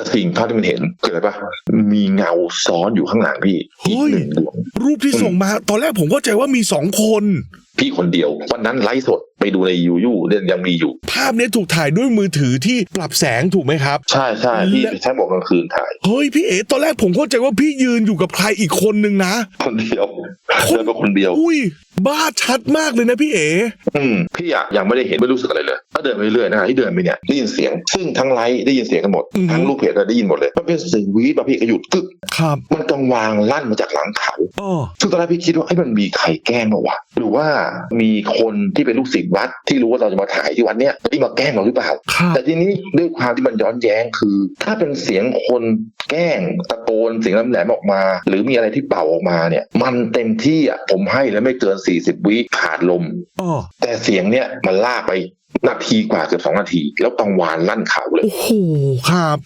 แต่สิ่งเท่าที่มันเห็นคืออะไรปะมีเงาซ้อนอยู่ข้างหลังพี่อีกเฮ้ยหนึ่งดวงรูปที่ส่งมา ตอนแรกผมเข้าใจว่ามีสองคน พี่คนเดียววันนั้นไลฟ์สด ไปดูในยูยูเนี่ยยังมีอยู่ ภาพเนี้ยถูกถ่ายด้วยมือถือที่ปรับแสงถูกไหมครับ ใช่ใช่พี่และใช้หมวกกลางคืนถ่ายเฮ้ยพี่เอ๋ตอนแรกผมเข้าใจว่าพี่ยืนอยู่กับใครอีกคนนึงนะคนเดียวเดินมาคนเดียว อุ้ยบ้าชัดมากเลยนะพี่เอ๋อืมพี่อะยังไม่ได้เห็นไม่รู้สึกอะไรเลยก็เดินไปเรื่อยๆนะที่เดินไปเนี่ยได้ยินเสียง ซึ่งทั้งไลฟ์ได้ยินเสียงกันหมดทั้งลูกเพจได้ยินหมดเลยมันเป็นเสียงวีดแบบพี่ก็หยุดกึกครับ มันกังวางลั่นมาจากหลังเขาอ๋อซึ่งตอนแรกพี่คิดว่าไอ้ยมันมีใครแกล้งมาวะหรือว่ามีคนที่เป็นลูกศิษย์วัดที่รู้ว่าเราจะมาถ่ายที่วัดเนี้ยที่มาแกล้งเราหรือเปล่าครับแต่ทีนี้ด้วยความที่มันย้อนแย้งคือ ถ้าเป็นเสียงคนแกล้งตะโกนเสียงแหลมๆออกมา หรือมีอะไรที่เป่าออกมาเนี่ย มันเต็มที่อะผมให้แล้วไม่เกิน 40 วิขาดลมอ๋อแต่เสียงเนี่ยมันลากไปนาทีกว่าเกือบสองนาที แล้วกังวานลั่นเขาเลยโอ้โหครับ